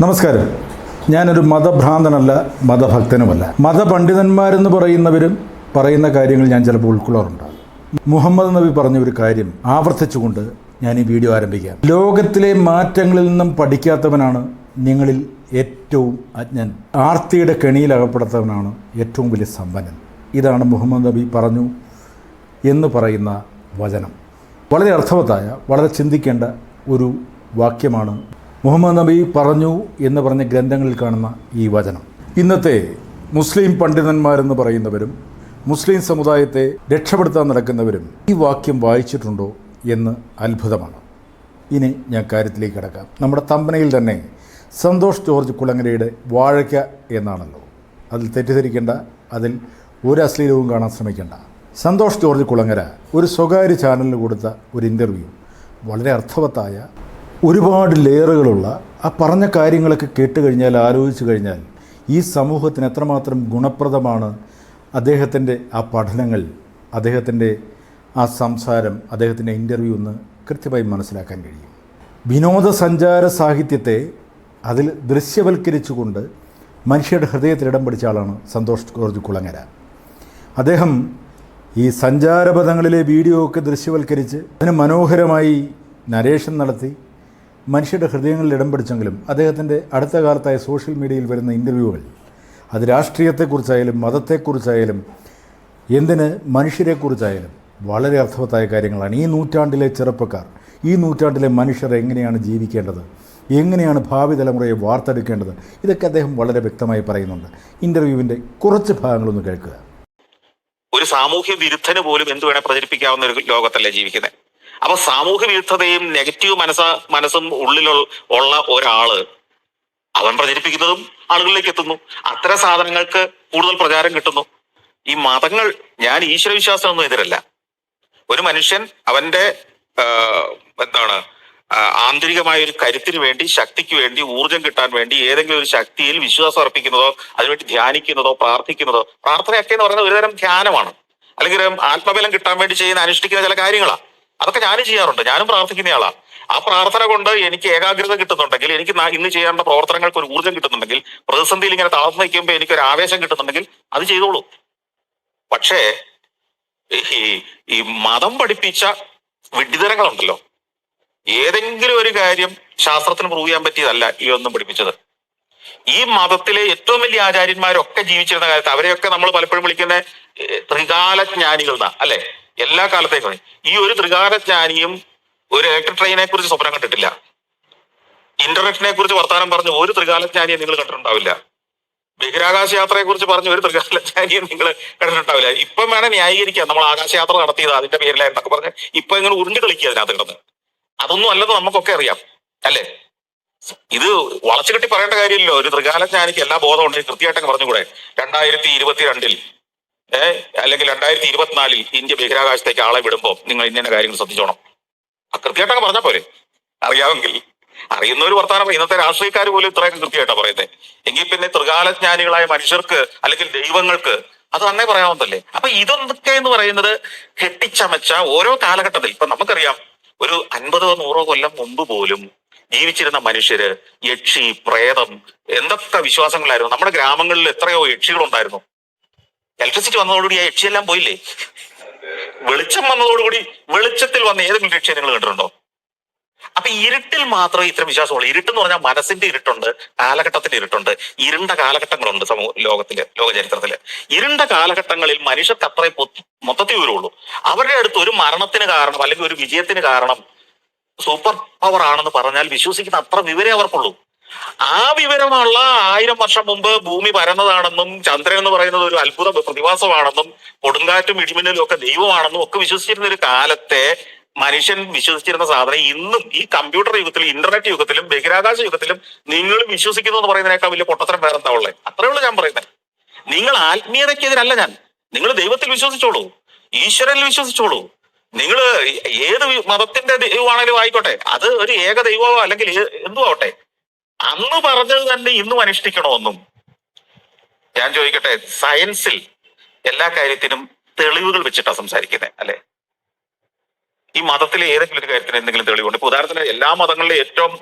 നമസ്കാരം. ഞാനൊരു മതഭ്രാന്തനല്ല മതഭക്തനുമല്ല. മതപണ്ഡിതന്മാരെന്ന് പറയുന്നവരും പറയുന്ന കാര്യങ്ങൾ ഞാൻ ചിലപ്പോൾ ഉൾക്കൊള്ളാറുണ്ടാകും മുഹമ്മദ് നബി പറഞ്ഞ ഒരു കാര്യം ആവർത്തിച്ചുകൊണ്ട് ഞാൻ ഈ വീഡിയോ ആരംഭിക്കാം. ലോകത്തിലെ മാറ്റങ്ങളിൽ നിന്നും പഠിക്കാത്തവനാണ് നിങ്ങളിൽ ഏറ്റവും അജ്ഞൻ. ആർത്തിയുടെ കെണിയിൽ അകപ്പെടുത്തവനാണ് ഏറ്റവും വലിയ സമ്പന്നൻ. ഇതാണ് മുഹമ്മദ് നബി പറഞ്ഞു എന്ന് പറയുന്ന വചനം. വളരെ അർത്ഥവത്തായ വളരെ ചിന്തിക്കേണ്ട ഒരു വാക്യമാണ്. മുഹമ്മദ് നബി പറഞ്ഞു എന്ന് പറഞ്ഞ ഗ്രന്ഥങ്ങളിൽ കാണുന്ന ഈ വചനം. ഇന്നത്തെ മുസ്ലിം പണ്ഡിതന്മാരെന്ന് പറയുന്നവരും മുസ്ലിം സമുദായത്തെ രക്ഷപ്പെടുത്താൻ നടക്കുന്നവരും ഈ വാക്യം വായിച്ചിട്ടുണ്ടോ എന്ന് അത്ഭുതമാണ്. ഇനി ഞാൻ കാര്യത്തിലേക്ക് കിടക്കാം. നമ്മുടെ തമ്പനയിൽ തന്നെ സന്തോഷ് ജോർജ് കുളങ്ങരയുടെ വാഴയ്ക്ക എന്നാണല്ലോ. അതിൽ തെറ്റിദ്ധരിക്കേണ്ട അതിൽ ഒരു അശ്ലീലവും കാണാൻ ശ്രമിക്കേണ്ട. സന്തോഷ് ജോർജ് കുളങ്ങര ഒരു സ്വകാര്യ ചാനലിന് കൊടുത്ത ഒരു ഇന്റർവ്യൂ വളരെ അർത്ഥവത്തായ ഒരുപാട് ലെയറുകളുള്ള ആ പറഞ്ഞ കാര്യങ്ങളൊക്കെ കേട്ട് കഴിഞ്ഞാൽ ആലോചിച്ച് കഴിഞ്ഞാൽ ഈ സമൂഹത്തിന് എത്രമാത്രം ഗുണപ്രദമാണ് അദ്ദേഹത്തിന്റെ ആ പഠനങ്ങൾ അദ്ദേഹത്തിന്റെ ആ സംസാരം അദ്ദേഹത്തിന്റെ ഇന്റർവ്യൂ എന്ന് കൃത്യമായി മനസ്സിലാക്കാൻ കഴിയും. വിനോദസഞ്ചാര സാഹിത്യത്തെ അതിൽ ദൃശ്യവൽക്കരിച്ചുകൊണ്ട് മനുഷ്യരുടെ ഹൃദയത്തിൽ ഇടം പിടിച്ച ആളാണ് സന്തോഷ് ജോർജ് കുളങ്ങര അദ്ദേഹം ഈ സഞ്ചാരപഥങ്ങളിലെ വീഡിയോ ഒക്കെ ദൃശ്യവൽക്കരിച്ച് അതിന് മനോഹരമായി നരേഷൻ നടത്തി. മനുഷ്യരുടെ ഹൃദയങ്ങളിൽ ഇടം പിടിച്ചെങ്കിലും അദ്ദേഹത്തിന്റെ അടുത്ത കാലത്തായ സോഷ്യൽ മീഡിയയിൽ വരുന്ന ഇന്റർവ്യൂകൾ അത് രാഷ്ട്രീയത്തെക്കുറിച്ചായാലും മതത്തെക്കുറിച്ചായാലും എന്തിന് മനുഷ്യരെക്കുറിച്ചായാലും വളരെ അർത്ഥവത്തായ കാര്യങ്ങളാണ്. ഈ നൂറ്റാണ്ടിലെ ചെറുപ്പക്കാർ ഈ നൂറ്റാണ്ടിലെ മനുഷ്യർ എങ്ങനെയാണ് ജീവിക്കേണ്ടത്? എങ്ങനെയാണ് ഭാവി തലമുറയെ വാർത്തെടുക്കേണ്ടത്? ഇതൊക്കെ അദ്ദേഹം വളരെ വ്യക്തമായി പറയുന്നുണ്ട്. ഇന്റർവ്യൂവിന്റെ കുറച്ച് ഭാഗങ്ങളൊന്ന് കേൾക്കുക. ഒരു സാമൂഹ്യ വിരുദ്ധന് പോലും എന്ത് വേണേ പ്രചരിപ്പിക്കാവുന്ന ഒരു ലോകത്തല്ലേ ജീവിക്കുന്നത് അപ്പൊ സാമൂഹ്യ വിരുദ്ധതയും നെഗറ്റീവ് മനസ്സ മനസ്സും ഉള്ളിൽ ഉള്ള ഒരാൾ അവൻ പ്രചരിപ്പിക്കുന്നതും ആളുകളിലേക്ക് എത്തുന്നു. അത്തരം സാധനങ്ങൾക്ക് കൂടുതൽ പ്രചാരം കിട്ടുന്നു. ഈ മതങ്ങൾ ഞാൻ ഈശ്വരവിശ്വാസമൊന്നും എതിരല്ല. ഒരു മനുഷ്യൻ അവന്റെ എന്താണ് ആന്തരികമായ ഒരു കരുത്തിന് വേണ്ടി ശക്തിക്ക് വേണ്ടി ഊർജം കിട്ടാൻ വേണ്ടി ഏതെങ്കിലും ഒരു ശക്തിയിൽ വിശ്വാസം അർപ്പിക്കുന്നതോ അതിനുവേണ്ടി ധ്യാനിക്കുന്നതോ പ്രാർത്ഥിക്കുന്നതോ പ്രാർത്ഥനയൊക്കെ എന്ന് പറയുന്നത് ഒരുതരം ധ്യാനമാണ്. അല്ലെങ്കിൽ ആത്മബലം കിട്ടാൻ വേണ്ടി ചെയ്യുന്ന അനുഷ്ഠിക്കുന്ന ചില കാര്യങ്ങളാണ്. അതൊക്കെ ഞാനും ചെയ്യാറുണ്ട്. ഞാനും പ്രാർത്ഥിക്കുന്നയാളാണ് ആ പ്രാർത്ഥന കൊണ്ട് എനിക്ക് ഏകാഗ്രത കിട്ടുന്നുണ്ടെങ്കിൽ എനിക്ക് ഇന്ന് ചെയ്യേണ്ട പ്രവർത്തനങ്ങൾക്ക് ഒരു ഊർജം കിട്ടുന്നുണ്ടെങ്കിൽ പ്രതിസന്ധിയിൽ ഇങ്ങനെ തളർന്നു നിൽക്കുമ്പോൾ എനിക്ക് ഒരു ആവേശം കിട്ടുന്നുണ്ടെങ്കിൽ അത് ചെയ്തോളൂ. പക്ഷേ ഈ മതം പഠിപ്പിച്ച വിഡ്ഢിതരങ്ങളുണ്ടല്ലോ. ഏതെങ്കിലും ഒരു കാര്യം ശാസ്ത്രത്തിന് പ്രൂവ് ചെയ്യാൻ പറ്റിയതല്ല ഈ ഒന്നും പഠിപ്പിച്ചത്. ഈ മതത്തിലെ ഏറ്റവും വലിയ ആചാര്യന്മാരൊക്കെ ജീവിച്ചിരുന്ന കാലത്ത് അവരെയൊക്കെ നമ്മൾ പലപ്പോഴും വിളിക്കുന്ന ത്രികാല ത്രികാലജ്ഞാനികൾ എന്നാ അല്ലെ? എല്ലാ കാലത്തേക്കും. ഈ ഒരു ത്രികാലജ്ഞാനിയും ഒരു ഇലക്ട്രിക് ട്രെയിനെ കുറിച്ച് സ്വപ്നം കണ്ടിട്ടില്ല. ഇന്റർനെറ്റിനെ കുറിച്ച് വർത്താനം പറഞ്ഞ ഒരു ത്രികാലജ്ഞാനിയെ നിങ്ങൾ കണ്ടിട്ടുണ്ടാവില്ല. ബഹിരാകാശ യാത്രയെ കുറിച്ച് പറഞ്ഞ ഒരു ത്രികാലജ്ഞാനിയെ നിങ്ങൾ കണ്ടിട്ടുണ്ടാവില്ല. ഇപ്പം വേണം ന്യായീകരിക്കാം. നമ്മൾ ആകാശയാത്ര നടത്തിയത് അതിന്റെ പേരിലായിരുന്നൊക്കെ പറഞ്ഞ് ഇപ്പൊ നിങ്ങൾ ഉരുണ്ട് കളിക്കുക അതിനകത്ത് കിടന്ന്. അതൊന്നും അല്ലെന്ന് നമുക്കൊക്കെ അറിയാം അല്ലേ? ഇത് വളച്ചു കെട്ടി പറയേണ്ട കാര്യമില്ലല്ലോ. ഒരു ത്രികാലജ്ഞാനിക്ക് എല്ലാ ബോധം ഉണ്ടെങ്കിൽ കൃത്യമായിട്ടൊക്കെ പറഞ്ഞുകൂടെ? രണ്ടായിരത്തി ഇരുപത്തിരണ്ടിൽ ഏഹ് അല്ലെങ്കിൽ രണ്ടായിരത്തി ഇരുപത്തിനാലിൽ ഇന്ത്യ ബഹിരാകാശത്തേക്ക് ആളെ വിടുമ്പോൾ നിങ്ങൾ ഇന്ന കാര്യങ്ങൾ ശ്രദ്ധിച്ചോണം. കൃത്യമായിട്ടൊക്കെ പറഞ്ഞാൽ പോരെ. അറിയാമെങ്കിൽ. അറിയുന്ന ഒരു വർത്താനം ഇന്നത്തെ രാഷ്ട്രീയക്കാർ പോലും ഇത്രയൊക്കെ കൃത്യമായിട്ടാണ് പറയുന്നത് എങ്കിൽ പിന്നെ ത്രികാലജ്ഞാനികളായ മനുഷ്യർക്ക് അല്ലെങ്കിൽ ദൈവങ്ങൾക്ക് അത് തന്നെ പറയാവുന്നതല്ലേ? അപ്പൊ ഇതൊക്കെ എന്ന് പറയുന്നത് കെട്ടിച്ചമച്ച ഓരോ കാലഘട്ടത്തിൽ. ഇപ്പൊ നമുക്കറിയാം ഒരു അൻപതോ നൂറോ കൊല്ലം മുമ്പ് പോലും ജീവിച്ചിരുന്ന മനുഷ്യര് യക്ഷി പ്രേതം എന്തൊക്കെ വിശ്വാസങ്ങളായിരുന്നു? നമ്മുടെ ഗ്രാമങ്ങളിൽ എത്രയോ യക്ഷികളുണ്ടായിരുന്നു. ഇലക്ട്രിസിറ്റി വന്നതോടുകൂടി ആ യക്ഷിയെല്ലാം പോയില്ലേ? വെളിച്ചം വന്നതോടുകൂടി വെളിച്ചത്തിൽ വന്ന ഏതെങ്കിലും യക്ഷിയെ നിങ്ങൾ കണ്ടിട്ടുണ്ടോ? അപ്പൊ ഇരുട്ടിൽ മാത്രമേ ഇത്തരം വിശ്വാസമുള്ളൂ. ഇരുട്ടെന്ന് പറഞ്ഞാൽ മനസ്സിന്റെ ഇരുട്ടുണ്ട് കാലഘട്ടത്തിന്റെ ഇരുട്ടുണ്ട്. ഇരുണ്ട കാലഘട്ടങ്ങളുണ്ട് സമൂഹ ലോകത്തിൽ ലോക ചരിത്രത്തിൽ ഇരുണ്ട കാലഘട്ടങ്ങളിൽ മനുഷ്യർക്ക് അത്രയും മൊത്തത്തിൽ വരുള്ളൂ അവരുടെ അടുത്ത് ഒരു മരണത്തിന് കാരണം അല്ലെങ്കിൽ ഒരു വിജയത്തിന് കാരണം സൂപ്പർ പവർ ആണെന്ന് പറഞ്ഞാൽ വിശ്വസിക്കുന്ന അത്ര വിവരേ അവർക്കുള്ളൂ. ആ വിവരമുള്ള ആയിരം വർഷം മുമ്പ് ഭൂമി പരന്നതാണെന്നും ചന്ദ്രൻ എന്ന് പറയുന്നത് ഒരു അത്ഭുത പ്രതിഭാസമാണെന്നും കൊടുങ്കാറ്റും ഇടിമിന്നലും ഒക്കെ ദൈവമാണെന്നും ഒക്കെ വിശ്വസിച്ചിരുന്ന ഒരു കാലത്തെ മനുഷ്യൻ വിശ്വസിച്ചിരുന്ന സാധനം ഇന്നും ഈ കമ്പ്യൂട്ടർ യുഗത്തിലും ഇന്റർനെറ്റ് യുഗത്തിലും ബഹിരാകാശ യുഗത്തിലും നിങ്ങൾ വിശ്വസിക്കുന്നു എന്ന് പറയുന്നതിനേക്കാൾ വലിയ പൊട്ടത്തരം വേറെ എന്താ ഉള്ളത്? അത്രേ ഉള്ളൂ ഞാൻ പറയുന്നത്. നിങ്ങൾ ആത്മീയതയ്ക്കെതിരല്ല ഞാൻ. നിങ്ങൾ ദൈവത്തിൽ വിശ്വസിച്ചോളൂ. ഈശ്വരനിൽ വിശ്വസിച്ചോളൂ. നിങ്ങൾ ഏത് മതത്തിന്റെ ദൈവമാണെങ്കിലും ആയിക്കോട്ടെ അത് ഒരു ഏക ദൈവമോ അല്ലെങ്കിൽ എന്തു ആവട്ടെ. അന്ന് പറഞ്ഞത് തന്നെ ഇന്നും അനുഷ്ഠിക്കണമെന്നും. ഞാൻ ചോദിക്കട്ടെ സയൻസിൽ എല്ലാ കാര്യത്തിനും തെളിവുകൾ വെച്ചിട്ടാണ് സംസാരിക്കുന്നത് അല്ലെ? ഈ മതത്തിലെ ഏതെങ്കിലും ഒരു കാര്യത്തിന് എന്തെങ്കിലും തെളിവുണ്ട്? ഇപ്പൊ ഉദാഹരണത്തിന് എല്ലാ മതങ്ങളിലും ഏറ്റവും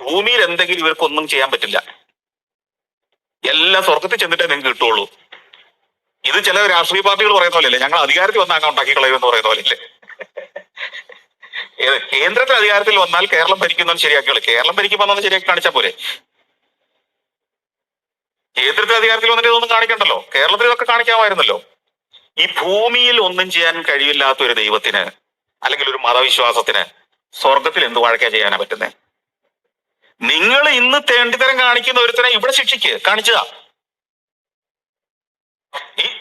ഭൂമിയിൽ എന്തെങ്കിലും ഇവർക്കൊന്നും ചെയ്യാൻ പറ്റില്ല. എല്ലാം സ്വർഗത്തിൽ ചെന്നിട്ടേ നിങ്ങൾക്ക് കിട്ടുള്ളൂ. ഇത് ചില രാഷ്ട്രീയ പാർട്ടികൾ പറയുന്ന പോലെയല്ലേ? ഞങ്ങൾ അധികാരത്തിൽ വന്നാൽ ഉണ്ടാക്കി കളയുമെന്ന് പറയുന്ന പോലെയല്ലേ? കേന്ദ്രത്തിൽ അധികാരത്തിൽ വന്നാൽ കേരളം ഭരിക്കുന്നവൻ ശരിയാക്കിയുള്ളൂ കേരളം ഭരിക്കുമ്പോൾ ശരിയാക്കി കാണിച്ചാൽ പോരെ? കേന്ദ്രത്തിൽ അധികാരത്തിൽ വന്നിട്ട് ഇതൊന്നും കാണിക്കണ്ടല്ലോ? കേരളത്തിൽ ഇതൊക്കെ കാണിക്കാമായിരുന്നല്ലോ. ഈ ഭൂമിയിൽ ഒന്നും ചെയ്യാൻ കഴിയില്ലാത്ത ഒരു ദൈവത്തിന് അല്ലെങ്കിൽ ഒരു മതവിശ്വാസത്തിന് സ്വർഗത്തിൽ എന്ത് വഴക്കാ ചെയ്യാനാ പറ്റുന്നത് നിങ്ങൾ ഇന്ന് തേണ്ടിതരം കാണിക്കുന്ന ഒരുത്തനെ ഇവിടെ ശിക്ഷിക്ക് കാണിച്ചതാ.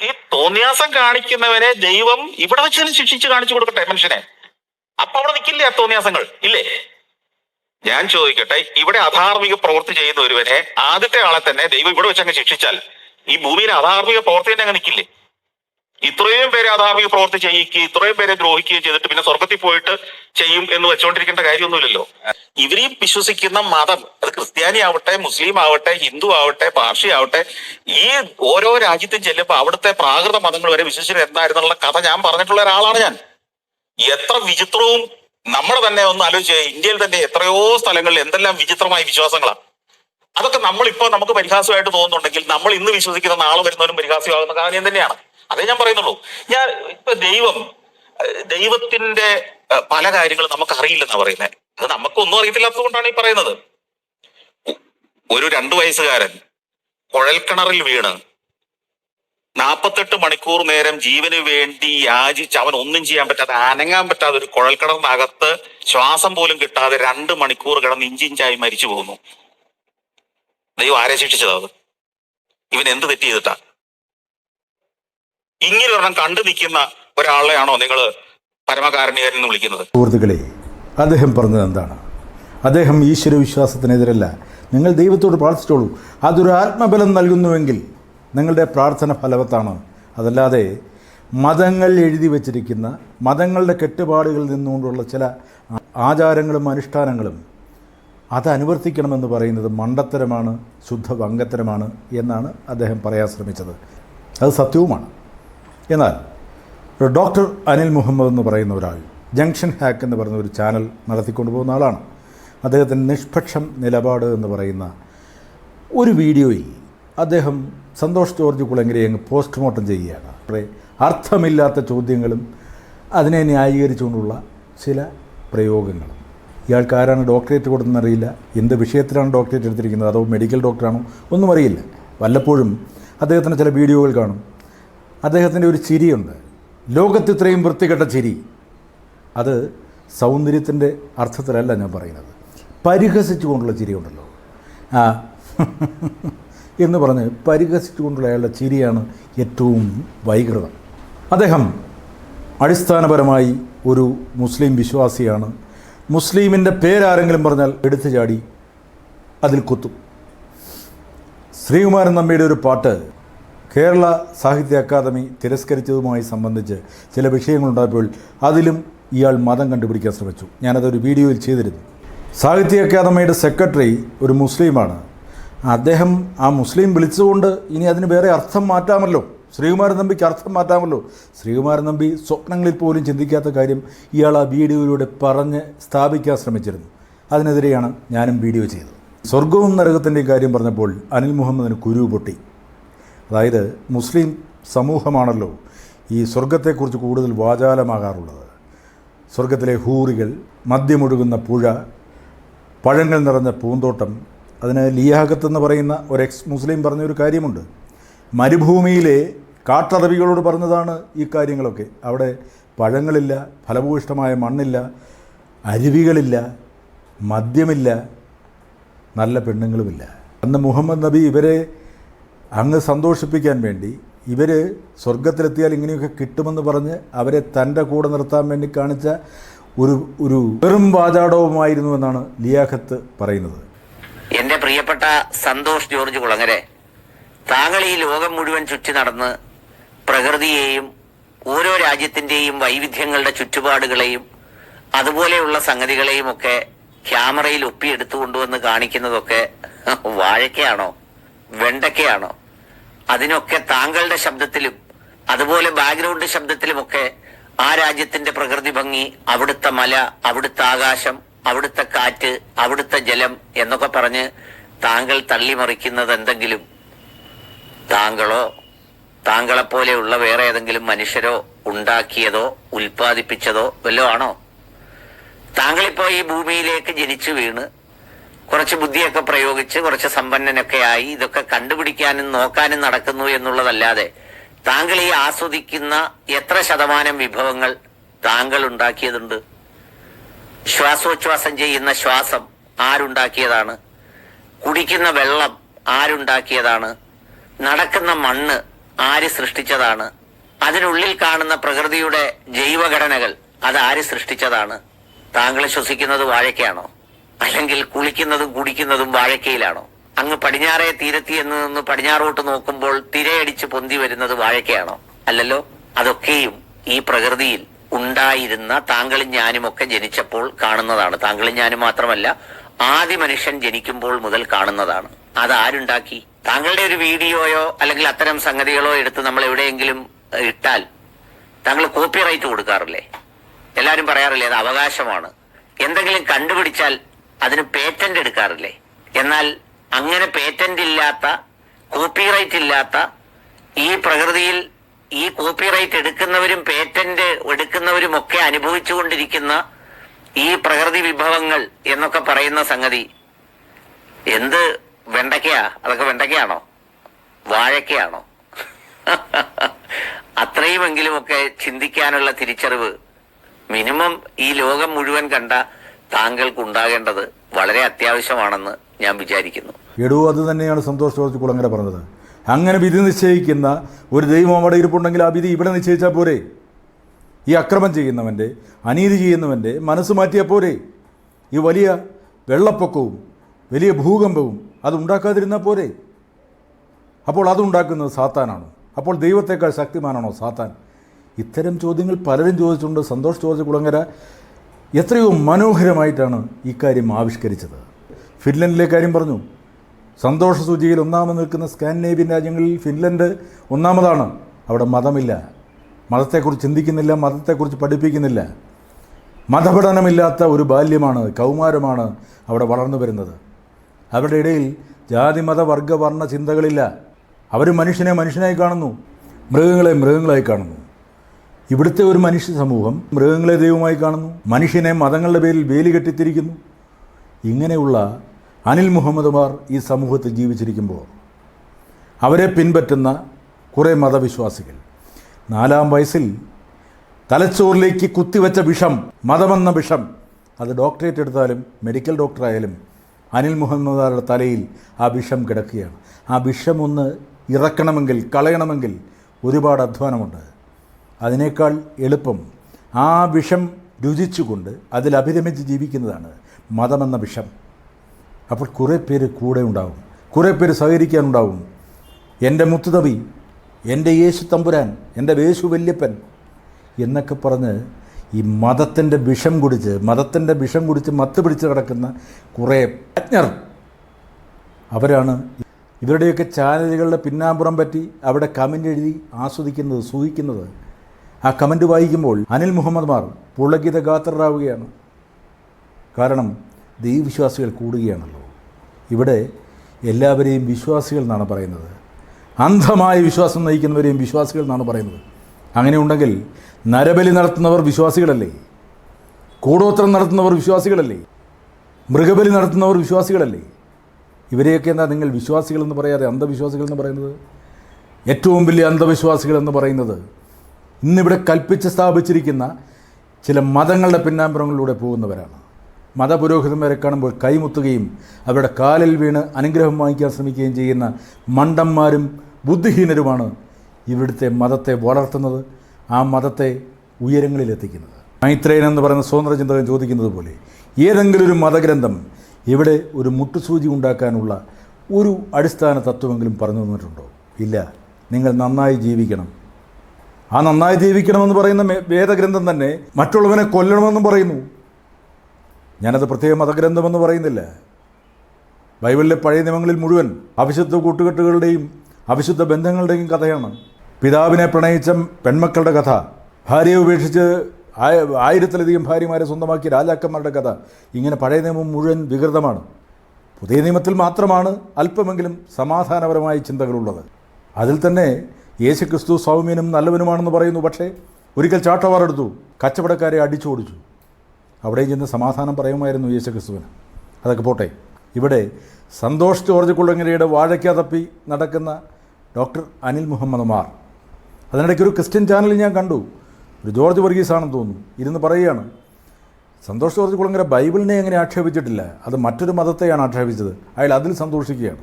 ഈ തോന്നിയാസം കാണിക്കുന്നവനെ ദൈവം ഇവിടെ വെച്ച് ശിക്ഷിച്ച് കാണിച്ചു കൊടുക്കട്ടെ മനുഷ്യനെ. അപ്പൊ അവിടെ നിൽക്കില്ലേ ആ തോന്നിയാസങ്ങൾ? ഇല്ലേ? ഞാൻ ചോദിക്കട്ടെ ഇവിടെ അധാർമിക പ്രവൃത്തി ചെയ്യുന്ന ഒരുവനെ ആദ്യത്തെ ആളെ തന്നെ ദൈവം ഇവിടെ വെച്ച് അങ്ങ് ശിക്ഷിച്ചാൽ ഈ ഭൂമിയിലെ അധാർമിക പ്രവൃത്തി തന്നെ അങ്ങ് നിൽക്കില്ലേ? ഇത്രയും പേരെ അധാർമിക പ്രവൃത്തി ചെയ്യിക്കുകയും ഇത്രയും പേരെ ദ്രോഹിക്കുകയും ചെയ്തിട്ട് പിന്നെ സ്വർഗത്തിൽ പോയിട്ട് ചെയ്യും എന്ന് വെച്ചോണ്ടിരിക്കേണ്ട കാര്യമൊന്നുമില്ലല്ലോ. ഇവരീ വിശ്വസിക്കുന്ന മതം അത് ക്രിസ്ത്യാനി ആവട്ടെ മുസ്ലിം ആവട്ടെ ഹിന്ദു ആവട്ടെ പാർഷി ആവട്ടെ ഈ ഓരോ രാജ്യത്തും ചെല്ലുമ്പോൾ അവിടുത്തെ പ്രാകൃത മതങ്ങൾ വരെ വിശ്വസിച്ചത് എന്തായിരുന്നുള്ള കഥ ഞാൻ പറഞ്ഞിട്ടുള്ള ഒരാളാണ് ഞാൻ. എത്ര വിചിത്രവും നമ്മൾ തന്നെ ഒന്ന് ആലോചിച്ച് ഇന്ത്യയിൽ തന്നെ എത്രയോ സ്ഥലങ്ങളിൽ എന്തെല്ലാം വിചിത്രമായ വിശ്വാസങ്ങളാണ് അതൊക്കെ നമ്മളിപ്പോ നമുക്ക് പരിഹാസമായിട്ട് തോന്നുന്നുണ്ടെങ്കിൽ നമ്മൾ ഇന്ന് വിശ്വസിക്കുന്ന നാളെ വരുന്നവരും പരിഹാസമാകുന്ന കാര്യം തന്നെയാണ്. അതേ ഞാൻ പറയുന്നുള്ളൂ. ഞാൻ ഇപ്പൊ ദൈവം ദൈവത്തിന്റെ പല കാര്യങ്ങളും നമുക്ക് അറിയില്ലെന്നാ പറയുന്നത് അത് നമുക്കൊന്നും അറിയത്തില്ലാത്തത് കൊണ്ടാണ് ഈ പറയുന്നത്. ഒരു രണ്ടു വയസ്സുകാരൻ കുഴൽക്കിണറിൽ വീണ് നാൽപ്പത്തെട്ട് മണിക്കൂർ നേരം ജീവന് വേണ്ടി യാചിച്ച് അവൻ ഒന്നും ചെയ്യാൻ പറ്റാതെ അനങ്ങാൻ പറ്റാതെ ഒരു കുഴൽക്കിണറിനകത്ത് ശ്വാസം പോലും കിട്ടാതെ രണ്ട് മണിക്കൂർ കിടന്ന് ഇഞ്ചിഞ്ചായി മരിച്ചു പോകുന്നു. ദൈവം ആരെ ശിക്ഷിച്ചത് അത്? ഇവൻ എന്ത് തെറ്റ് ചെയ്തിട്ടാ? ഇങ്ങനെ ഒരെണ്ണം കണ്ടു നിൽക്കുന്ന ഒരാളെയാണോ നിങ്ങൾ പരമകാരുണ്യകരൻ എന്ന് വിളിക്കുന്നത്? സുഹൃത്തുക്കളെ അദ്ദേഹം പറഞ്ഞത് എന്താണ്? അദ്ദേഹം ഈശ്വര വിശ്വാസത്തിനെതിരല്ല. നിങ്ങൾ ദൈവത്തോട് പ്രാർത്ഥിച്ചോളൂ. അതൊരു ആത്മബലം നൽകുന്നുവെങ്കിൽ നിങ്ങളുടെ പ്രാർത്ഥന ഫലവത്താണ്? അതല്ലാതെ മതങ്ങൾ എഴുതി വച്ചിരിക്കുന്ന മതങ്ങളുടെ കെട്ടുപാടുകളിൽ നിന്നുകൊണ്ടുള്ള ചില ആചാരങ്ങളും അനുഷ്ഠാനങ്ങളും അത് അനുവർത്തിക്കണമെന്ന് പറയുന്നത് മണ്ടത്തരമാണ് ശുദ്ധ വങ്കത്തരമാണ് എന്നാണ് അദ്ദേഹം പറയാൻ ശ്രമിച്ചത്. അത് സത്യവുമാണ്. എന്നാൽ ഡോക്ടർ അനിൽ മുഹമ്മദ് എന്ന് പറയുന്ന ഒരാൾ ജംഗ്ഷൻ ഹാക്ക് എന്ന് പറയുന്ന ഒരു ചാനൽ നടത്തിക്കൊണ്ടു പോകുന്ന ആളാണ്. അദ്ദേഹത്തിന്റെ നിഷ്പക്ഷം നിലപാട് എന്ന് പറയുന്ന ഒരു വീഡിയോയിൽ അദ്ദേഹം സന്തോഷ് ജോർജ് കുളങ്ങരെ അങ്ങ് പോസ്റ്റ്മോർട്ടം ചെയ്യുകയാണ്. കുറേ അർത്ഥമില്ലാത്ത ചോദ്യങ്ങളും അതിനെ ന്യായീകരിച്ചുകൊണ്ടുള്ള ചില പ്രയോഗങ്ങളും. ഇയാൾക്ക് ആരാണ് ഡോക്ടറേറ്റ് കൊടുത്തെന്നറിയില്ല എന്ത് വിഷയത്തിലാണ് ഡോക്ടറേറ്റ് എടുത്തിരിക്കുന്നത്? അതോ മെഡിക്കൽ ഡോക്ടറാണോ? ഒന്നും അറിയില്ല. വല്ലപ്പോഴും അദ്ദേഹത്തിന് ചില വീഡിയോകൾ കാണും. അദ്ദേഹത്തിന്റെ ഒരു ചിരിയുണ്ട്. ലോകത്ത് ഇത്രയും വൃത്തികെട്ട ചിരി. അത് സൗന്ദര്യത്തിന്റെ അർത്ഥത്തിലല്ല ഞാൻ പറയുന്നത്. പരിഹസിച്ചുകൊണ്ടുള്ള ചിരിയുണ്ടല്ലോ. ആ എന്ന് പറഞ്ഞ് പരിഹസിച്ചുകൊണ്ടുള്ള അയാളുടെ ചിരിയാണ് ഏറ്റവും വൈകൃതം. അദ്ദേഹം അടിസ്ഥാനപരമായി ഒരു മുസ്ലിം വിശ്വാസിയാണ്. മുസ്ലിമിന്റെ പേരാരെങ്കിലും പറഞ്ഞാൽ എടുത്തു ചാടി അതിൽ കുത്തും. ശ്രീകുമാരൻ നമ്പിയുടെ ഒരു പാട്ട് കേരള സാഹിത്യ അക്കാദമി തിരസ്കരിച്ചതുമായി സംബന്ധിച്ച് ചില വിഷയങ്ങളുണ്ടായപ്പോൾ അതിലും ഇയാൾ മതം കണ്ടുപിടിക്കാൻ ശ്രമിച്ചു. ഞാനതൊരു വീഡിയോയിൽ ചെയ്തിരുന്നു. സാഹിത്യ അക്കാദമിയുടെ സെക്രട്ടറി ഒരു മുസ്ലിമാണ്. അദ്ദേഹം ആ മുസ്ലിം വിളിച്ചുകൊണ്ട് ഇനി അതിന് വേറെ അർത്ഥം മാറ്റാമല്ലോ. ശ്രീകുമാരൻ നമ്പിക്ക് അർത്ഥം മാറ്റാമല്ലോ. ശ്രീകുമാരൻ നമ്പി സ്വപ്നങ്ങളിൽ പോലും ചിന്തിക്കാത്ത കാര്യം ഇയാൾ ആ വീഡിയോയിലൂടെ പറഞ്ഞ് സ്ഥാപിക്കാൻ ശ്രമിച്ചിരുന്നു. അതിനെതിരെയാണ് ഞാനും വീഡിയോ ചെയ്തത്. സ്വർഗവും നരകത്തിന്റെയും കാര്യം പറഞ്ഞപ്പോൾ അനിൽ മുഹമ്മദിന് കുരു പൊട്ടി. അതായത് മുസ്ലിം സമൂഹമാണല്ലോ ഈ സ്വർഗത്തെക്കുറിച്ച് കൂടുതൽ വാചാലമാകാറുള്ളത്. സ്വർഗത്തിലെ ഹൂറികൾ മദ്യമൊഴുകുന്ന പുഴ പഴങ്ങൾ നിറഞ്ഞ പൂന്തോട്ടം അതിന് ലിയാഹത്ത് എന്ന് പറയുന്ന ഒരു എക്സ് മുസ്ലിം പറഞ്ഞൊരു കാര്യമുണ്ട്. മരുഭൂമിയിലെ കാട്ടറബികളോട് പറഞ്ഞതാണ് ഈ കാര്യങ്ങളൊക്കെ. അവിടെ പഴങ്ങളില്ല ഫലഭൂയിഷ്ടമായ മണ്ണില്ല അരുവികളില്ല മദ്യമില്ല നല്ല പെണ്ണുങ്ങളുമില്ല. അന്ന് മുഹമ്മദ് നബി ഇവരെ അങ്ങ് സന്തോഷിപ്പിക്കാൻ വേണ്ടി ഇവർ സ്വർഗത്തിലെത്തിയാൽ ഇങ്ങനെയൊക്കെ കിട്ടുമെന്ന് പറഞ്ഞ് അവരെ തന്റെ കൂടെ നിർത്താൻ വേണ്ടി കാണിച്ച ഒരു ഒരു വെറും വാചാടവുമായിരുന്നു എന്നാണ് ലിയാഖത്ത് പറയുന്നത്. എന്റെ പ്രിയപ്പെട്ട സന്തോഷ് ജോർജ് കുളങ്ങരെ താങ്കൾ ഈ ലോകം മുഴുവൻ ചുറ്റി നടന്ന് പ്രകൃതിയെയും ഓരോ രാജ്യത്തിന്റെയും വൈവിധ്യങ്ങളുടെ ചുറ്റുപാടുകളെയും അതുപോലെയുള്ള സംഗതികളെയും ഒക്കെ ക്യാമറയിൽ ഒപ്പിയെടുത്തു കൊണ്ടുവന്ന് കാണിക്കുന്നതൊക്കെ വാഴക്കയാണോ വെണ്ടയ്ക്കയാണോ? അതിനൊക്കെ താങ്കളുടെ ശബ്ദത്തിലും അതുപോലെ ബാക്ക്ഗ്രൗണ്ട് ശബ്ദത്തിലുമൊക്കെ ആ രാജ്യത്തിന്റെ പ്രകൃതി ഭംഗി അവിടുത്തെ മല അവിടുത്തെ ആകാശം അവിടുത്തെ കാറ്റ് അവിടുത്തെ ജലം എന്നൊക്കെ പറഞ്ഞ് താങ്കൾ തള്ളിമറിക്കുന്നത് എന്തെങ്കിലും താങ്കളോ താങ്കളെപ്പോലെയുള്ള വേറെ ഏതെങ്കിലും മനുഷ്യരോ ഉണ്ടാക്കിയതോ ഉൽപ്പാദിപ്പിച്ചതോ വല്ലോ ആണോ? താങ്കളിപ്പോ ഈ ഭൂമിയിലേക്ക് ജനിച്ചു വീണ് കുറച്ച് ബുദ്ധിയൊക്കെ പ്രയോഗിച്ച് കുറച്ച് സമ്പന്നനൊക്കെ ആയി ഇതൊക്കെ കണ്ടുപിടിക്കാനും നോക്കാനും നടക്കുന്നു എന്നുള്ളതല്ലാതെ താങ്കൾ ഈ ആസ്വദിക്കുന്ന എത്ര ശതമാനം വിഭവങ്ങൾ താങ്കൾ ഉണ്ടാക്കിയതുണ്ട്? ശ്വാസോച്ഛ്വാസം ചെയ്യുന്ന ശ്വാസം ആരുണ്ടാക്കിയതാണ്? കുടിക്കുന്ന വെള്ളം ആരുണ്ടാക്കിയതാണ്? നടക്കുന്ന മണ്ണ് ആര് സൃഷ്ടിച്ചതാണ്? അതിനുള്ളിൽ കാണുന്ന പ്രകൃതിയുടെ ജൈവഘടനകൾ അത് ആര് സൃഷ്ടിച്ചതാണ്? താങ്കൾ ശ്വസിക്കുന്നത് വാഴയ്ക്കാണോ? അല്ലെങ്കിൽ കുളിക്കുന്നതും കുടിക്കുന്നതും വാഴക്കയിലാണോ? അങ്ങ് പടിഞ്ഞാറേ തീരത്തി എന്ന് നിന്ന് പടിഞ്ഞാറോട്ട് നോക്കുമ്പോൾ തിരയടിച്ച് പൊന്തി വരുന്നത് വാഴക്കയാണോ? അല്ലല്ലോ അതൊക്കെയും ഈ പ്രകൃതിയിൽ ഉണ്ടായിരുന്ന താങ്കളും ഞാനും ഒക്കെ ജനിച്ചപ്പോൾ കാണുന്നതാണ്. താങ്കളും ഞാനും മാത്രമല്ല ആദ്യ മനുഷ്യൻ ജനിക്കുമ്പോൾ മുതൽ കാണുന്നതാണ്. അത് ആരുണ്ടാക്കി താങ്കളുടെ ഒരു വീഡിയോയോ അല്ലെങ്കിൽ അത്തരം സംഗതികളോ എടുത്ത് നമ്മൾ എവിടെയെങ്കിലും ഇട്ടാൽ താങ്കൾ കോപ്പിറൈറ്റ് കൊടുക്കാറില്ലേ? എല്ലാവരും പറയാറില്ലേ അത് അവകാശമാണ്. എന്തെങ്കിലും കണ്ടുപിടിച്ചാൽ അതിന് പേറ്റന്റ് എടുക്കാറില്ലേ? എന്നാൽ അങ്ങനെ പേറ്റന്റ് ഇല്ലാത്ത കോപ്പിറൈറ്റ് ഇല്ലാത്ത ഈ പ്രകൃതിയിൽ ഈ കോപ്പിറൈറ്റ് എടുക്കുന്നവരും പേറ്റന്റ് എടുക്കുന്നവരും ഒക്കെ അനുഭവിച്ചുകൊണ്ടിരിക്കുന്ന ഈ പ്രകൃതി വിഭവങ്ങൾ എന്നൊക്കെ പറയുന്ന സംഗതി എന്ത് വെണ്ടയ്ക്കയാ? അതൊക്കെ വെണ്ടയ്ക്കയാണോ? വാഴക്കയാണോ അത്രയുമെങ്കിലുമൊക്കെ ചിന്തിക്കാനുള്ള തിരിച്ചറിവ് മിനിമം ഈ ലോകം മുഴുവൻ കണ്ട താങ്കൾക്ക് ഉണ്ടാകേണ്ടത് വളരെ അത്യാവശ്യമാണെന്ന് ഞാൻ വിചാരിക്കുന്നു. എടോ അത് തന്നെയാണ് സന്തോഷ് ജോർജ് കുളങ്ങര പറഞ്ഞത്. അങ്ങനെ വിധി നിശ്ചയിക്കുന്ന ഒരു ദൈവം അവിടെ ഇരിപ്പുണ്ടെങ്കിൽ ആ വിധി ഇവിടെ നിശ്ചയിച്ചാൽ പോരെ? ഈ അക്രമം ചെയ്യുന്നവന്റെ അനീതി ചെയ്യുന്നവന്റെ മനസ്സ് മാറ്റിയാൽ പോരെ? ഈ വലിയ വെള്ളപ്പൊക്കവും വലിയ ഭൂകമ്പവും അതുണ്ടാക്കാതിരുന്നാൽ പോരെ? അപ്പോൾ അതുണ്ടാക്കുന്നത് സാത്താനാണോ? അപ്പോൾ ദൈവത്തെക്കാൾ ശക്തിമാനാണോ സാത്താൻ? ഇത്തരം ചോദ്യങ്ങൾ പലരും ചോദിച്ചിട്ടുണ്ട് സന്തോഷ് ജോർജ് കുളങ്ങര. എത്രയോ മനോഹരമായിട്ടാണ് ഇക്കാര്യം ആവിഷ്കരിച്ചത്. ഫിൻലൻഡിലെ കാര്യം പറഞ്ഞു. സന്തോഷ സൂചിയിൽ ഒന്നാമത് നിൽക്കുന്ന സ്കാൻഡിനേവ്യൻ രാജ്യങ്ങളിൽ ഫിൻലൻഡ് ഒന്നാമതാണ്. അവിടെ മതമില്ല. മതത്തെക്കുറിച്ച് ചിന്തിക്കുന്നില്ല മതത്തെക്കുറിച്ച് പഠിപ്പിക്കുന്നില്ല. മതപഠനമില്ലാത്ത ഒരു ബാല്യമാണ് കൗമാരമാണ് അവിടെ വളർന്നു വരുന്നത്. അവരുടെ ഇടയിൽ ജാതി മത വർഗ വർണ ചിന്തകളില്ല. അവർ മനുഷ്യനെ മനുഷ്യനായി കാണുന്നു. മൃഗങ്ങളെ മൃഗങ്ങളായി കാണുന്നു. ഇവിടുത്തെ ഒരു മനുഷ്യ സമൂഹം മൃഗങ്ങളെ ദൈവമായി കാണുന്നു മനുഷ്യനെ മതങ്ങളുടെ പേരിൽ വേലി കെട്ടിത്തിരിക്കുന്നു. ഇങ്ങനെയുള്ള അനിൽ മുഹമ്മദ്മാർ ഈ സമൂഹത്തിൽ ജീവിച്ചിരിക്കുമ്പോൾ അവരെ പിൻപറ്റുന്ന കുറേ മതവിശ്വാസികൾ. നാലാം വയസ്സിൽ തലച്ചോറിലേക്ക് കുത്തിവെച്ച വിഷം മതമെന്ന വിഷം അത് ഡോക്ടറേറ്റ് എടുത്താലും മെഡിക്കൽ ഡോക്ടറായാലും അനിൽ മുഹമ്മദാരുടെ തലയിൽ ആ വിഷം കിടക്കുകയാണ്. ആ വിഷം ഒന്ന് ഇറക്കണമെങ്കിൽ കളയണമെങ്കിൽ ഒരുപാട് അധ്വാനമുണ്ട്. അതിനേക്കാൾ എളുപ്പം ആ വിഷം രുചിച്ചുകൊണ്ട് അതിൽ അഭിരമിച്ച് ജീവിക്കുന്നതാണ് മതമെന്ന വിഷം. അപ്പോൾ കുറേ പേര് കൂടെ ഉണ്ടാവും. കുറേ പേര് സഹകരിക്കാനുണ്ടാവും. എന്റെ മുത്തുതവി എന്റെ യേശു തമ്പുരാൻ എന്റെ യേശു വല്യപ്പൻ എന്നൊക്കെ പറഞ്ഞ് ഈ മതത്തിന്റെ വിഷം കുടിച്ച് മതത്തിന്റെ വിഷം കുടിച്ച് മത്ത് പിടിച്ച് കിടക്കുന്ന കുറേ പ്രജ്ഞർ അവരാണ്. ഇവരുടെയൊക്കെ ചാനലുകളുടെ പിന്നാമ്പുറം പറ്റി അവിടെ കമന്റ് എഴുതി ആസ്വദിക്കുന്നത് സൂഹിക്കുന്നത് ആ കമന്റ് വായിക്കുമ്പോൾ അനിൽ മുഹമ്മദ് മാർ പുളകിത ഗാത്രരാവുകയാണ്. കാരണം ദൈവവിശ്വാസികൾ കൂടുകയാണല്ലോ. ഇവിടെ എല്ലാവരെയും വിശ്വാസികൾ എന്നാണ് പറയുന്നത്. അന്ധമായ വിശ്വാസം നയിക്കുന്നവരെയും വിശ്വാസികൾ എന്നാണ് പറയുന്നത്. അങ്ങനെ ഉണ്ടെങ്കിൽ നരബലി നടത്തുന്നവർ വിശ്വാസികളല്ലേ? കൂടോത്രം നടത്തുന്നവർ വിശ്വാസികളല്ലേ? മൃഗബലി നടത്തുന്നവർ വിശ്വാസികളല്ലേ? ഇവരെയൊക്കെ എന്താ നിങ്ങൾ വിശ്വാസികളെന്ന് പറയാതെ അന്ധവിശ്വാസികളെന്ന് പറയുന്നത്? ഏറ്റവും വലിയ അന്ധവിശ്വാസികളെന്ന് പറയുന്നത് ഇന്നിവിടെ കൽപ്പിച്ച് സ്ഥാപിച്ചിരിക്കുന്ന ചില മതങ്ങളുടെ പിന്നാമ്പുറങ്ങളിലൂടെ പോകുന്നവരാണ്. മതപുരോഹിതന്മാരെ കാണുമ്പോൾ കൈമുത്തുകയും അവരുടെ കാലിൽ വീണ് അനുഗ്രഹം വാങ്ങിക്കാൻ ശ്രമിക്കുകയും ചെയ്യുന്ന മണ്ടന്മാരും ബുദ്ധിഹീനരുമാണ് ഇവിടുത്തെ മതത്തെ വളർത്തുന്നത് ആ മതത്തെ ഉയരങ്ങളിലെത്തിക്കുന്നത്. മൈത്രേയൻ എന്ന് പറയുന്ന സ്വതന്ത്രചിന്തകൻ ചോദിക്കുന്നത് പോലെ ഏതെങ്കിലും ഒരു മതഗ്രന്ഥം ഇവിടെ ഒരു മുട്ടുസൂചി ഉണ്ടാക്കാനുള്ള ഒരു അടിസ്ഥാന തത്വമെങ്കിലും പറഞ്ഞു തന്നിട്ടുണ്ടോ? ഇല്ല. നിങ്ങൾ നന്നായി ജീവിക്കണം. ആ നന്നായി ജീവിക്കണമെന്ന് പറയുന്ന വേദഗ്രന്ഥം തന്നെ മറ്റുള്ളവനെ കൊല്ലണമെന്നും പറയുന്നു. ഞാനത് പ്രത്യേക മതഗ്രന്ഥമെന്ന് പറയുന്നില്ല. ബൈബിളിലെ പഴയ നിയമങ്ങളിൽ മുഴുവൻ അവിശുദ്ധ കൂട്ടുകെട്ടുകളുടെയും അവിശുദ്ധ ബന്ധങ്ങളുടെയും കഥയാണ്. പിതാവിനെ പ്രണയിച്ച പെൺമക്കളുടെ കഥ ഭാര്യയെ ഉപേക്ഷിച്ച് ആയിരത്തിലധികം ഭാര്യമാരെ സ്വന്തമാക്കിയ രാജാക്കന്മാരുടെ കഥ ഇങ്ങനെ പഴയ നിയമം മുഴുവൻ വികൃതമാണ്. പുതിയ നിയമത്തിൽ മാത്രമാണ് അല്പമെങ്കിലും സമാധാനപരമായ ചിന്തകളുള്ളത്. അതിൽ തന്നെ യേശുക്രിസ്തു സൗമ്യനും നല്ലവനുമാണെന്ന് പറയുന്നു. പക്ഷേ ഒരിക്കൽ ചാട്ടവാറെടുത്തു കച്ചവടക്കാരെ അടിച്ചു ഓടിച്ചു. അവിടെയും ചെന്ന് സമാധാനം പറയുമായിരുന്നു യേശുക്രിസ്തുവിന്. അതൊക്കെ പോട്ടെ. ഇവിടെ സന്തോഷ് ജോർജ് കുളങ്ങരയുടെ വാഴയ്ക്ക തപ്പി നടക്കുന്ന ഡോക്ടർ അനിൽ മുഹമ്മദ് മാർ അതിനിടയ്ക്ക് ഒരു ക്രിസ്ത്യൻ ചാനൽ ഞാൻ കണ്ടു. ഒരു ജോർജ് വർഗീസാണെന്ന് തോന്നുന്നു. ഇരുന്ന് പറയുകയാണ് സന്തോഷ് ജോർജ് കുളങ്ങര ബൈബിളിനെ എങ്ങനെ ആക്ഷേപിച്ചിട്ടില്ല? അത് മറ്റൊരു മതത്തെയാണ് ആക്ഷേപിച്ചത്. അയാൾ അതിൽ സന്തോഷിക്കുകയാണ്.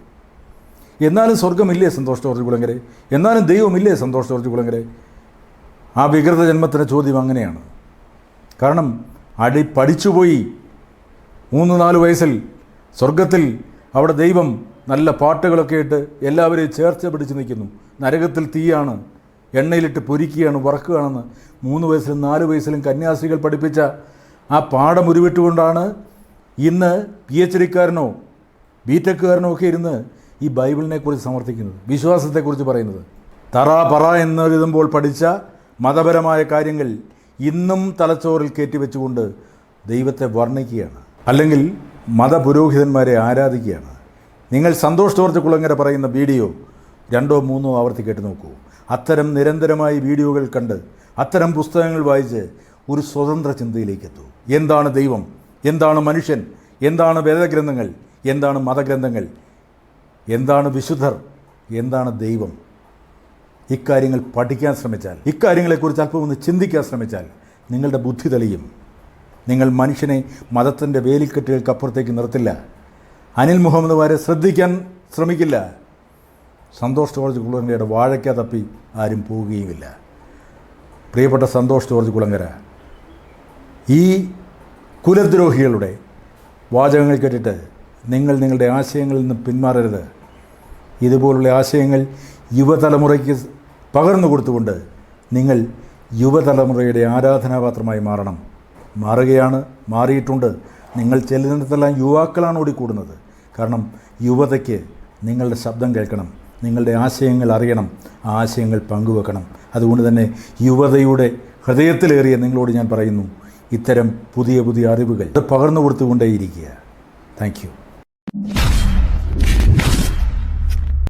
എന്നാലും സ്വർഗമില്ലേ സന്തോഷ് ജോർജ് കുളങ്കരെ എന്നാലും ദൈവമില്ലേ സന്തോഷ് ജോർജ് കുളങ്കരെ ആ വികൃത ജന്മത്തിന്റെ ചോദ്യം അങ്ങനെയാണ്. കാരണം അടി പഠിച്ചുപോയി മൂന്ന് നാല് വയസ്സിൽ സ്വർഗത്തിൽ അവിടെ ദൈവം നല്ല പാട്ടുകളൊക്കെ ഇട്ട് എല്ലാവരെയും ചേർച്ച പിടിച്ച് നിൽക്കുന്നു. നരകത്തിൽ തീയാണ് എണ്ണയിലിട്ട് പൊരിക്കുകയാണ് വറക്കുകയാണെന്ന് മൂന്ന് വയസ്സിലും നാല് വയസ്സിലും കന്യാസ്ത്രീകൾ പഠിപ്പിച്ച ആ പാഠം ഉരുവിട്ടുകൊണ്ടാണ് ഇന്ന് പി എച്ച് ഡിക്കാരനോ ബി ടെക്കുകാരനോ ഒക്കെ ഇരുന്ന് ഈ ബൈബിളിനെക്കുറിച്ച് സമർത്ഥിക്കുന്നത് വിശ്വാസത്തെക്കുറിച്ച് പറയുന്നത്. തറ പറ എന്നെഴുതുമ്പോൾ പഠിച്ച മതപരമായ കാര്യങ്ങൾ ഇന്നും തലച്ചോറിൽ കയറ്റിവെച്ചുകൊണ്ട് ദൈവത്തെ വർണിക്കുകയാണ്. അല്ലെങ്കിൽ മതപുരോഹിതന്മാരെ ആരാധിക്കുകയാണ്. നിങ്ങൾ സന്തോഷ് ജോർജ് കുളങ്ങര പറയുന്ന വീഡിയോ രണ്ടോ മൂന്നോ ആവർത്തി കേട്ട് നോക്കൂ. അത്തരം നിരന്തരമായി വീഡിയോകൾ കണ്ട് അത്തരം പുസ്തകങ്ങൾ വായിച്ച് ഒരു സ്വതന്ത്ര ചിന്തയിലേക്ക് എത്തൂ എന്താണ് ദൈവം? എന്താണ് മനുഷ്യൻ? എന്താണ് വേദഗ്രന്ഥങ്ങൾ? എന്താണ് മതഗ്രന്ഥങ്ങൾ? എന്താണ് വിശുദ്ധർ? എന്താണ് ദൈവം? ഇക്കാര്യങ്ങൾ പഠിക്കാൻ ശ്രമിച്ചാൽ ഇക്കാര്യങ്ങളെക്കുറിച്ച് അല്പം ഒന്ന് ചിന്തിക്കാൻ ശ്രമിച്ചാൽ നിങ്ങളുടെ ബുദ്ധി തെളിയും. നിങ്ങൾ മനുഷ്യനെ മതത്തിന്റെ വേലിക്കെട്ടുകൾക്കപ്പുറത്തേക്ക് നിർത്തില്ല. അനിൽ മുഹമ്മദ് വാരെ ശ്രദ്ധിക്കാൻ ശ്രമിക്കില്ല. സന്തോഷ് ജോർജ് കുളങ്ങരയുടെ വാഴയ്ക്ക തപ്പി ആരും പോവുകയുമില്ല. പ്രിയപ്പെട്ട സന്തോഷ് ജോർജ് കുളങ്ങര ഈ കുലദ്രോഹികളുടെ വാചകങ്ങൾ കേട്ടിട്ട് നിങ്ങൾ നിങ്ങളുടെ ആശയങ്ങളിൽ നിന്ന് പിന്മാറരുത്. ഇതുപോലുള്ള ആശയങ്ങൾ യുവതലമുറയ്ക്ക് പകർന്നു കൊടുത്തുകൊണ്ട് നിങ്ങൾ യുവതലമുറയുടെ ആരാധനാപാത്രമായി മാറണം. മാറുകയാണ് മാറിയിട്ടുണ്ട്. നിങ്ങൾ ചെല്ലുന്നിടത്തെല്ലാം യുവാക്കളാണ് ഓടിക്കൂടുന്നത്. കാരണം യുവതയ്ക്ക് നിങ്ങളുടെ ശബ്ദം കേൾക്കണം നിങ്ങളുടെ ആശയങ്ങൾ അറിയണം ആ ആശയങ്ങൾ പങ്കുവെക്കണം. അതുകൊണ്ട് തന്നെ യുവതയുടെ ഹൃദയത്തിലേറിയ നിങ്ങളോട് ഞാൻ പറയുന്നു ഇത്തരം പുതിയ പുതിയ അറിവുകൾ പകർന്നു കൊടുത്തുകൊണ്ടേയിരിക്കുക. Thank you.